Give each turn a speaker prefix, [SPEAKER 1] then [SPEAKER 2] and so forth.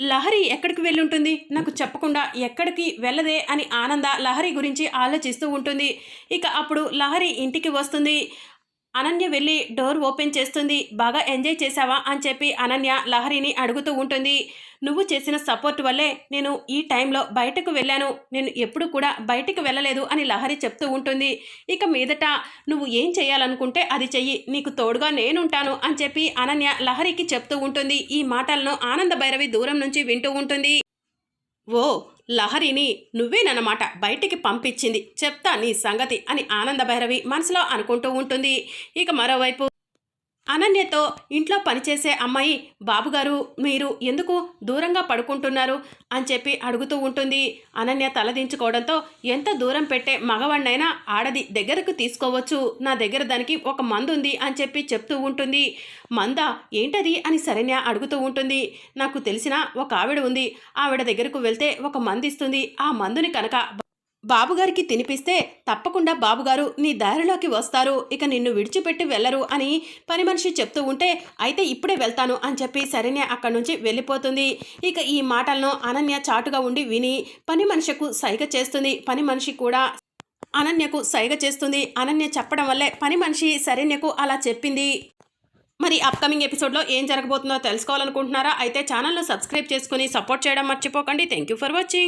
[SPEAKER 1] లహరి ఎక్కడికి వెళ్ళి ఉంటుంది నాకు చెప్పకుండా ఎక్కడికి వెళ్ళదే అని ఆనంద లహరి గురించి ఆలోచిస్తూ ఉంటుంది. ఇక అప్పుడు లహరి ఇంటికి వస్తుంది. అనన్య వెళ్ళి డోర్ ఓపెన్ చేస్తుంది. బాగా ఎంజాయ్ చేశావా? అని చెప్పి అనన్య లహరిని అడుగుతూ ఉంటుంది. నువ్వు చేసిన సపోర్ట్ వల్లే నేను ఈ టైంలో బయటకు వెళ్ళాను. నేను ఎప్పుడు కూడా బయటకు వెళ్ళలేదు అని లహరి చెప్తూ ఉంటుంది. ఇక మీదట నువ్వు ఏం చేయాలనుకుంటే అది చెయ్యి. నీకు తోడుగా నేనుంటాను అని చెప్పి అనన్య లహరికి చెప్తూ ఉంటుంది. ఈ మాటలను ఆనంద భైరవి దూరం నుంచి వింటూ ఉంటుంది. ఓ లహరిని నువ్వేనన్నమాట బయటికి పంపించింది. చెప్తా నీ సంగతి అని ఆనంద భైరవి మనసులో అనుకుంటూ ఉంటుంది. ఇక మరోవైపు అనన్యతో ఇంట్లో పనిచేసే అమ్మాయి బాబుగారు మీరు ఎందుకు దూరంగా పడుకుంటున్నారు? అని చెప్పి అడుగుతూ ఉంటుంది. అనన్య తలదించుకోవడంతో ఎంత దూరం పెట్టే మగవాణ్ణైనా ఆడది దగ్గరకు తీసుకోవచ్చు. నా దగ్గర దానికి ఒక మందు ఉంది అని చెప్పి చెప్తూ ఉంటుంది. మంద? ఏంటది? అని శరణ్య అడుగుతూ ఉంటుంది. నాకు తెలిసిన ఒక ఆవిడ ఉంది. ఆవిడ దగ్గరకు వెళ్తే ఒక మందు ఇస్తుంది ఆ మందుని కనుక బాబుగారికి తినిపిస్తే తప్పకుండా బాబుగారు నీ దారిలోకి వస్తారు. ఇక నిన్ను విడిచిపెట్టి వెళ్ళరు అని పని మనిషి చెప్తూ ఉంటే అయితే ఇప్పుడే వెళ్తాను అని చెప్పి సరేనే అక్కడి నుంచి వెళ్ళిపోతుంది. ఇక ఈ మాటలను అనన్య చాటుగా ఉండి విని పని మనిషికు సైగ చేస్తుంది. పని మనిషి కూడా అనన్యకు సైగ చేస్తుంది. అనన్య చెప్పడం వల్లే పని మనిషి శరణ్యకు అలా చెప్పింది. మరి అప్కమింగ్ ఎపిసోడ్లో ఏం జరగబోతుందో తెలుసుకోవాలనుకుంటున్నారా? అయితే ఛానల్ను సబ్స్క్రైబ్ చేసుకుని సపోర్ట్ చేయడం మర్చిపోకండి. Thank you for watching